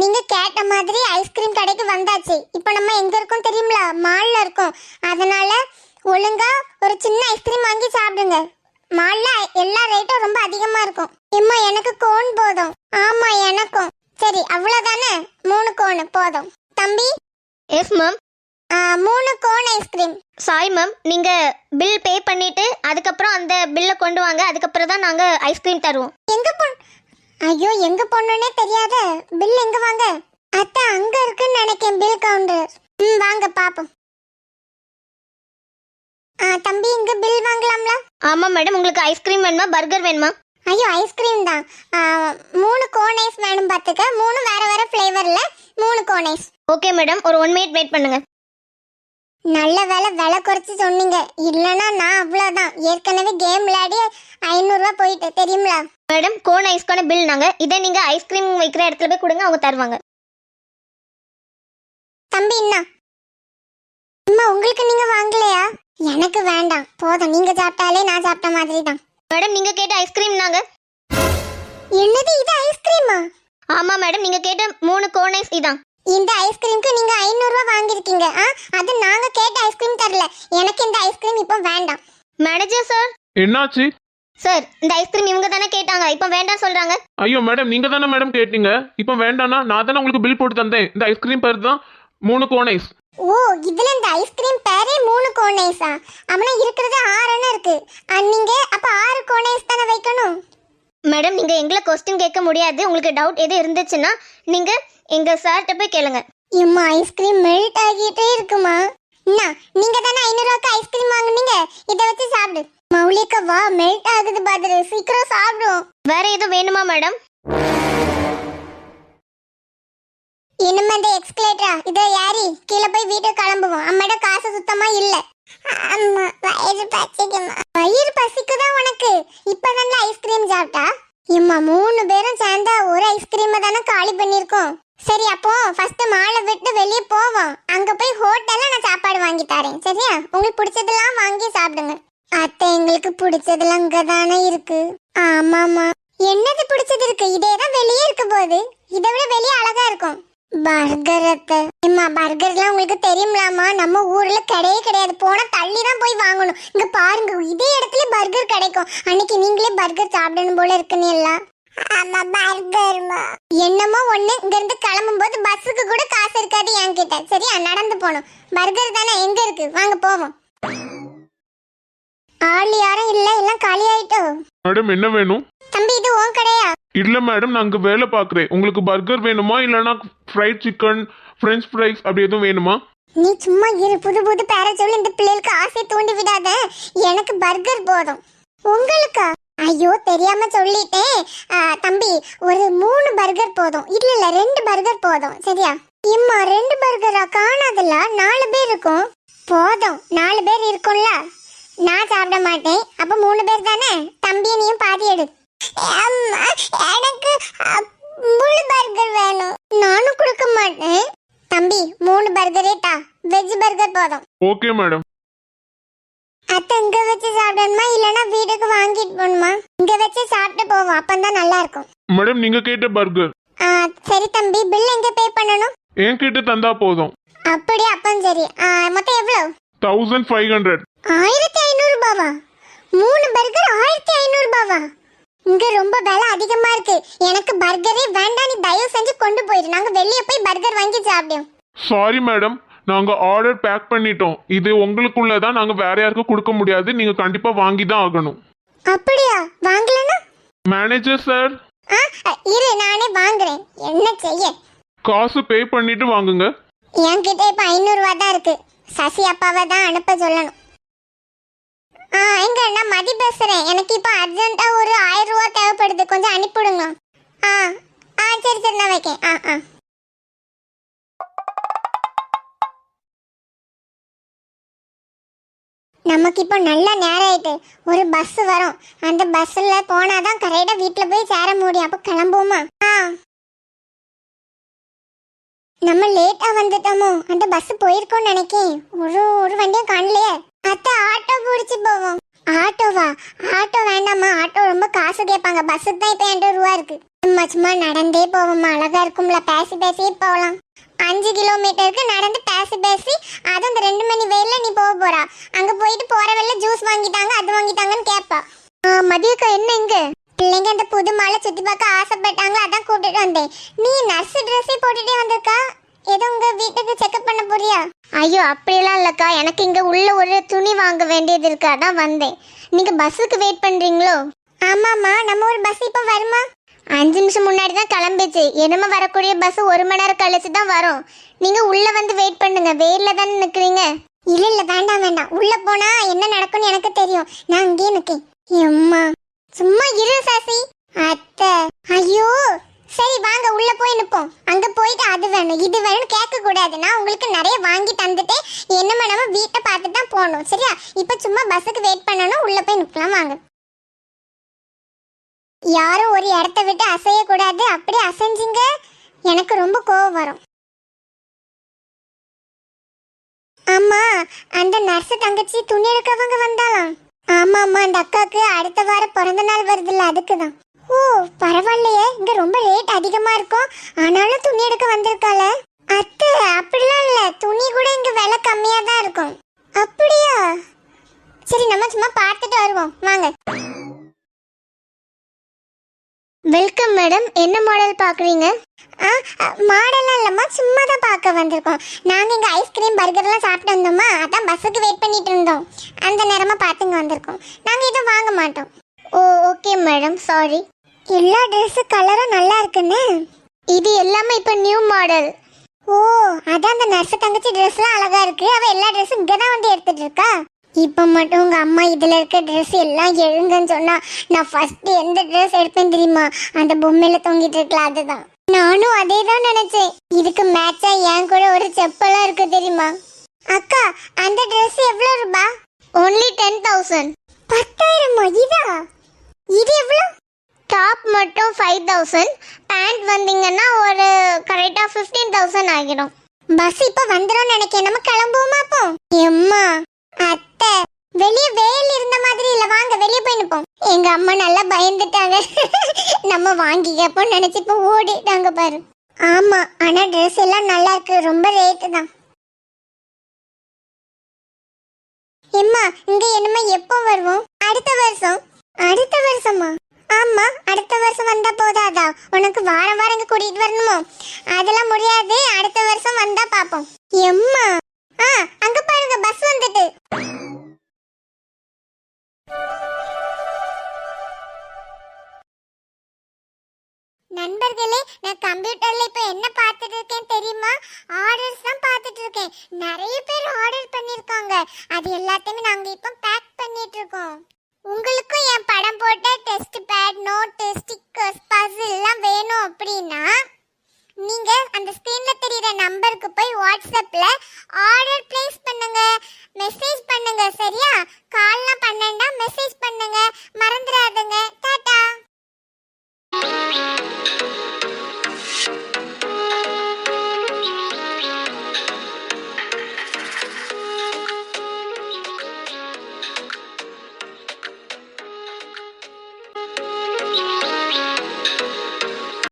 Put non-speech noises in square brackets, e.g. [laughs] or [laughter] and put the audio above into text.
நீங்க கேட்ட மாதிரி ஐஸ்கிரீம் கடைக்கு வந்தாச்சு. இப்போ நம்ம எங்க இருக்கோம் தெரியுங்களா மால்ல இருக்கோம். அதனால ஒழுங்கா ஒரு சின்ன ஐஸ்கிரீம் வாங்கி சாப்பிடுங்க. மால்ல எல்லா ரேட்டும் ரொம்ப அதிகமா இருக்கும். இம்மா எனக்கு கோன் போதும். ஆமா எனக்கும். சரி அவ்வளவுதானே? மூணு கோன் போதும். தம்பி? எஸ் மேம் மூணு cone ice cream sorry ma'am நீங்கள் பில் பே பண்ணிவிட்டு அதுக்கப்புறம் அந்த பில்லை கொண்டு வாங்க. அதுக்கப்புறம் தான் நாங்கள் ஐஸ்கிரீம் தருவோம். எங்க பொண்ணு ஐயோ எங்க பொண்ணுன்னே தெரியாத? பில் எங்க வாங்க? அத்தை அங்க இருக்குன்னு நினைக்கேன் பில் கவுண்டர் ம் வாங்க பாப்போம். ஆ தம்பி இங்க பில் வாங்கலாம்ல? ஆமாம் மேடம் உங்களுக்கு ஐஸ்கிரீம் வேணுமா? பர்கர் வேணுமா? ஐயோ ஐஸ்கிரீம் தான். ஆ, மூணு கோன் ஐஸ் வேணும் பார்த்துக்க மூணு வேற வேற ஃப்ளேவர்ல மூணு கோன் ஐஸ் ஓகே மேடம் ஒரு ஒன் மினிட் வெயிட் பண்ணுங்க. நல்ல வேலை விலை குறைச்சு சொன்னீங்க. இல்லைன்னா நான் அவ்வளோதான் ஏற்கனவே கேம் விளையாடி ஐநூறுரூவா போயிட்டு தெரியுங்களா மேடம் கோன் ஐஸ்க்கான பில் நாங்கள் இதை நீங்கள் ஐஸ்கிரீம் வைக்கிற இடத்துல போய் கொடுங்க அவங்க தருவாங்க. தம்பி என்ன அம்மா உங்களுக்கு நீங்க வாங்கலையா? எனக்கு வேண்டாம். போதும். நீங்க சாப்பிட்டாலே நான் சாப்பிட்ட மாதிரி தான் மேடம் நீங்கள் கேட்ட ஐஸ்கிரீம் நாங்கள் என்னது இது ஐஸ்கிரீமா ஆமாம் மேடம் நீங்கள் கேட்ட மூணு கோன் ஐஸ் இதான். இந்த ஐஸ்கிரீம்க்கு நீங்க ஐநூறுரூவா வாங்கியிருக்கீங்க. ஆ? தரல எனக்கு இந்த ஐஸ்கிரீம் இப்போ வேண்டாம். மேனேஜர் சார் என்னாச்சு? சார் இந்த ஐஸ்கிரீம் இவங்க தானே கேட்டாங்க. இப்போ வேண்டாம் சொல்கிறாங்க ஐயோ மேடம் நீங்க தானே மேடம் கேட்டீங்க. இப்போ வேண்டாம்னா நான் தானே உங்களுக்கு பில் போட்டு தந்தேன். இந்த ஐஸ்கிரீம் பேர் தான் மூணு கோன் ஐஸ் ஓ இதுல இந்த ஐஸ்கிரீம் பேரே மூணு கோன் ஐஸா அவனா இருக்கிறது ஆறுன்னு இருக்கு. ஆ, நீங்க அப்ப ஆறு கோன் ஐஸ் தானே வைக்கணும்? மேடம் நீங்கள் எங்களை கொஸ்டின் கேட்க முடியாது. உங்களுக்கு டவுட் எது இருந்துச்சுன்னா நீங்கள் எங்கள் சார்கிட்ட போய் கேளுங்க. இம்மா ஐஸ்கிரீம் மெல்ட் ஆகிட்டே இருக்குமா? என்ன நீங்க தானே ஐநூறுவாக்கு ஐஸ்கிரீம் வாங்குனீங்க? இதை வச்சு சாப்பிடு. மௌலிகா வா மெல்ட் ஆகுது பாத்துரு. சீக்கிரம் சாப்பிடும் வேற எதுவும் வேணுமா மேடம் இனிமே இந்த எக்ஸ்கலேட்டரா இதை யாரி கீழே போய் வீட்டுக்கு கிளம்புவோம். அம்மாட காசு சுத்தமா இல்ல. அம்மா வயிறு பசிக்குமா வயிறு பசிக்குதான் உனக்கு? இப்பதான் ஐஸ்கிரீம் சாப்பிட்டா? இம்மா மூணு பேரும் சேர்ந்தா ஒரு ஐஸ்கிரீம் தானே காலி பண்ணிருக்கோம் சரி அப்போ ஃபர்ஸ்ட் மாலை விட்டு வெளியே போவோம். அங்க போய் ஹோட்டல்ல நான் சாப்பாடு வாங்கி தரேன் சரியா? உங்களுக்கு பிடிச்சதெல்லாம் வாங்கி சாப்பிடுங்க. அத்தை எங்களுக்கு பிடிச்சதெல்லாம் இங்க தானே இருக்கு. ஆமாமா என்னது பிடிச்சது இருக்கு? இதே தான் வெளியே இருக்க போகுது. இதை விட வெளியே அழகா இருக்கும். பர்கர் அத்தை. அம்மா பர்கர்லாம் உங்களுக்கு தெரியும்லாமா நம்ம ஊர்ல கிடையே கிடையாது. போனா தள்ளி தான் போய் வாங்கணும். இங்க பாருங்க இதே இடத்துல பர்கர் கிடைக்கும். அன்னைக்கு நீங்களே பர்கர் சாப்பிடணும் போல இருக்குன்னு எல்லாம். ஆமா பர்கர்மா என்னமோ ஒண்ணு இங்க இருந்து கிளம்பும் போது பஸ்ஸுக்கு கூட காசு இருக்காது என்கிட்ட. சரியா? நடந்து போகணும். பர்கர் தானே எங்க இருக்கு? வாங்க போவோம். ஆள் யாரும் இல்ல எல்லாம் காலி ஆயிட்டோ மேடம் என்ன வேணும்? தம்பி இது உன் கடையா? இல்ல மேடம் நான் அங்க வேலை பார்க்குறேன். உங்களுக்கு பர்கர் வேணுமா? இல்லைன்னா ஃப்ரைட் சிக்கன் ஃப்ரெஞ்ச் ஃப்ரைஸ் அப்படி எதுவும் வேணுமா? நீ சும்மா இரு. புது புது பேர சொல்லி இந்த பிள்ளைகளுக்கு ஆசை தூண்டி விடாத. எனக்கு பர்கர் போதும். உங்களுக்கா? ஐயோ தெரியாம சொல்லிட்டேன் தம்பி ஒரு மூணு பர்கர் போதும். இல்ல இல்ல ரெண்டு பர்கர் போதும். சரியா? இம்மா ரெண்டு பர்கரா? காணாதல்ல. நாலு பேர் இருக்கும். போதும். நாலு பேர் இருக்கும்ல. நான் சாப்பிட மாட்டேன். அப்ப மூணு பேர் தானே? தம்பியனையும் பாதி எடு. எனக்கு முழு பர்கர் வேணும். நானும் கொடுக்க மாட்டேன். தம்பி மூணு பர்கரேட்டா வெஜ் பர்கர் போதும். Okay madam. அத்தை இங்க வச்சு சாப்பிடணுமா? இல்லனா வீட்டுக்கு வாங்கிட்டு போகணுமா? இங்க வச்சு சாப்பிட்டு போவோம். அப்பந்தான் நல்லா இருக்கும் மேடம் நீங்க கேட்ட பர்கர் ஆ, சரி தம்பி. பில் எங்க பே பண்ணணும்? என்கிட்ட தந்தா போதும். அப்படி அப்பம் சரி. ஆ, மொத்தம் எவ்வளவு தௌசண்ட் ஃபைவ் ஹண்ட்ரட் ஆயிரத்தி ஐநூறு ரூபாவா மூணு பர்கர் ஆயிரத்தி ஐநூறு ரூபாவா இங்க ரொம்ப விலை அதிகமா இருக்கு. எனக்கு பர்கரே வேண்டாம் நீ தயவு செஞ்சு கொண்டு போயிரு. நாங்க வெளியே போய் பர்கர் வாங்கி சாப்பிடுவோம். சாரி மேடம் நாங்க ஆர்டர் பேக் பண்ணிட்டோம். இது உங்களுக்குள்ளதான் நாங்க வேற யாருக்கும் கொடுக்க முடியாது. நீங்க கண்டிப்பா வாங்கி தான் ஆகணும். அப்படியா? வாங்கலனா மேனேஜர் சார் ஆ, இரு நானே வாங்குறேன். என்ன செய்ய? காசு பே பண்ணிட்டு வாங்குங்க. என்கிட்ட இப்ப ஐநூறு ரூபா தான் இருக்கு. சசி அப்பாவை தான் அனுப்ப சொல்லணும். ஆ எங்க நான் மதி பேசுறேன். எனக்கு இப்போ அர்ஜென்ட்டா ஒரு ஆயிரம் ரூபா தேவைப்படுது. கொஞ்சம் அனுப்பிவிடுங்க. ஆ ஆ சரி சரி நான் வைக்கேன் ஆ ஆ. நமக்கு இப்போ நல்ல நேரம் ஆயிட்டு ஒரு பஸ் வரும். அந்த பஸ்ல போனாதான் கரெக்டா வீட்டுல போய் சேர முடியும். அப்ப கிளம்புவோமா? ஆ. நம்ம லேட்டா வந்துட்டோமோ? அந்த பஸ் போயிருக்கோம்னு நினைக்கேன். ஒரு ஒரு வண்டியும் காணலையே. அத்தை ஆட்டோ பிடிச்சி போவோம். ஆட்டோவா? ஆட்டோ வேண்டாமா ஆட்டோ ரொம்ப காசு கேட்பாங்க. பஸ்ஸுக்கு தான் இப்போ என்கிட்ட ரூபா இருக்கு. சும்மா சும்மா நடந்தே போவோம்மா. அழகா இருக்கும்ல. பேசி பேசியே போகலாம். அஞ்சு கிலோமீட்டருக்கு நடந்து பேசி பேசி அதுவும் இந்த ரெண்டு மணி வெயிலில் நீ போக போறா. அங்கே போயிட்டு போகிற வெளில ஜூஸ் வாங்கிட்டாங்க அது வாங்கிட்டாங்கன்னு கேட்பா மதியக்கா என்ன இங்கே? பிள்ளைங்க அந்த புது மாலை சுற்றி பார்க்க ஆசைப்பட்டாங்க அதான் கூட்டிட்டு வந்தேன். நீ நர்ஸ் ட்ரெஸ்ஸே போட்டுகிட்டே வந்திருக்கா? ஏதோ உங்க வீட்டுக்கு செக்அப் பண்ண போறியா? ஐயோ அப்படியெல்லாம் இல்லைக்கா. எனக்கு இங்கே உள்ள ஒரு துணி வாங்க வேண்டியது இருக்கு அதான் வந்தேன். நீங்கள் பஸ்ஸுக்கு வெயிட் பண்ணுறீங்களோ ஆமாமா நம்ம ஒரு பஸ் இப்போ வருமா? அஞ்சு நிமிஷம் முன்னாடி தான் கிளம்பிச்சு. என்னமோ வரக்கூடிய பஸ் ஒரு மணி நேரம் கழிச்சு தான் வரும். நீங்கள் உள்ளே வந்து வெயிட் பண்ணுங்க. வெயிலில் தானே நிற்கிறீங்க இல்ல இல்ல வேண்டாம் வேண்டாம். உள்ள போனா என்ன நடக்கும்னு எனக்கு தெரியும். நான் அங்கேயே நிக்கேன். எம்மா சும்மா இரு சாசி. அத்தை. ஐயோ. சரி வாங்க. உள்ள போய் நிப்போம். அங்க போயிட்டு அது வேணும் இது வேணும்னு கேட்க கூடாது. நான் உங்களுக்கு நிறைய வாங்கி தந்துட்டு என்ன நம்ம வீட்டை பார்த்து தான் போகணும். சரியா? இப்போ சும்மா பஸ்ஸுக்கு வெயிட் பண்ணணும். உள்ள போய் நிக்கலாம். வாங்க. யாரும் ஒரு இடத்த விட்டு அசையக்கூடாது. அப்படி அப்படியே அசைஞ்சிங்க. எனக்கு ரொம்ப கோவம் வரும். அம்மா அந்த நர்ஸ் தங்கச்சி துணி எடுக்கவங்க வந்தாலாம் ஆமா அம்மா அந்த அக்காவுக்கு அடுத்த வாரம் பிறந்த நாள் வருதுல்ல அதுக்கு தான் ஓ பரவாயில்லையே. இங்க ரொம்ப ரேட் அதிகமா இருக்கும். ஆனாலும் துணி எடுக்க வந்திருக்கால அத்தை அப்படிலாம் இல்ல. துணி கூட இங்க விலை கம்மியா தான் இருக்கும். அப்படியா? சரி நம்ம சும்மா பார்த்துட்டு வருவோம். வாங்க. வெல்கம் மேடம் என்ன மாடல் பார்க்குறீங்க? ஆ மாடெல்லாம் இல்லம்மா. சும்மா தான் பார்க்க வந்திருக்கோம். நாங்க இங்க ஐஸ்கிரீம் பர்கர்லாம் சாப்பிட்டு வந்தோமா? அதான் பஸ்ஸுக்கு வெயிட் பண்ணிட்டு இருந்தோம். அந்த நேரமா பார்த்துங்க வந்திருக்கோம். நாங்க எதுவும் வாங்க மாட்டோம். ஓ ஓகே மேடம் சாரி எல்லா ட்ரெஸ் கலரும் நல்லா இருக்குன்னு? இது எல்லாமே இப்போ நியூ மாடல் ஓ அதான் அந்த நர்ஸ் தங்கச்சி ட்ரெஸ்லாம் அழகா இருக்கு. அவ எல்லா ட்ரெஸ்ஸும் இங்க தான் வந்து எடுத்துட்டு இருக்கா? இப்போ மட்டும் உங்கள் அம்மா இதில் இருக்க ட்ரெஸ் எல்லாம் எழுங்கன்னு சொன்னால் நான் ஃபஸ்ட்டு எந்த ட்ரெஸ் எடுப்பேன் தெரியுமா? அந்த பொம்மையில் தொங்கிட்டு இருக்கலாம் அதுதான். நானும் அதே தான் நினைச்சேன். இதுக்கு மேட்சாக என் கூட ஒரு செப்பலாம் இருக்கு தெரியுமா? அக்கா அந்த ட்ரெஸ் எவ்வளோ ரூபா? ஒன்லி டென் தௌசண்ட் பத்தாயிரமா? இதா? இது எவ்வளோ டாப் மட்டும் ஃபைவ் தௌசண்ட் பேண்ட் வந்தீங்கன்னா ஒரு கரெக்டாக ஃபிஃப்டீன் தௌசண்ட் ஆகிடும் பஸ் இப்போ வந்துடும் நினைக்கிறேன் நம்ம கிளம்புவோமா அப்போ? எம்மா. அத்தை வெளிய வெயில் இருந்த மாதிரி இல்ல. வாங்க வெளிய போய் நிப்போம். எங்க அம்மா நல்லா பயந்துட்டாங்க. [laughs] நம்ம வாங்கி கேப்போம் நினைச்சு இப்ப ஓடிட்டாங்க பாரு. ஆமா ஆனா ட்ரெஸ் எல்லாம் நல்லா இருக்கு. ரொம்ப ரேட்டு தான். எம்மா இங்க என்னமா எப்போ வருவோம்? அடுத்த வருஷம்? அடுத்த வருஷமா? ஆமா அடுத்த வருஷம் வந்தா போதாதா? உனக்கு வாரம் வாரம் இங்க கூட்டிட்டு வரணுமோ? அதெல்லாம் முடியாது. அடுத்த வருஷம் வந்தா பாப்போம். எம்மா! ஆ அங்க பாருங்க பஸ் வந்துட்டு. நண்பர்களே நான் கம்ப்யூட்டர்ல இப்ப என்ன பார்த்துட்டு இருக்கேன் தெரியுமா? ஆர்டர்ஸ் தான் பார்த்துட்டு இருக்கேன். நிறைய பேர் ஆர்டர் பண்ணிருக்காங்க அது எல்லாத்தையுமே நாங்க இப்ப பேக் பண்ணிட்டு இருக்கோம். உங்களுக்கும் என் படம் போட்ட டெஸ்ட் பேட்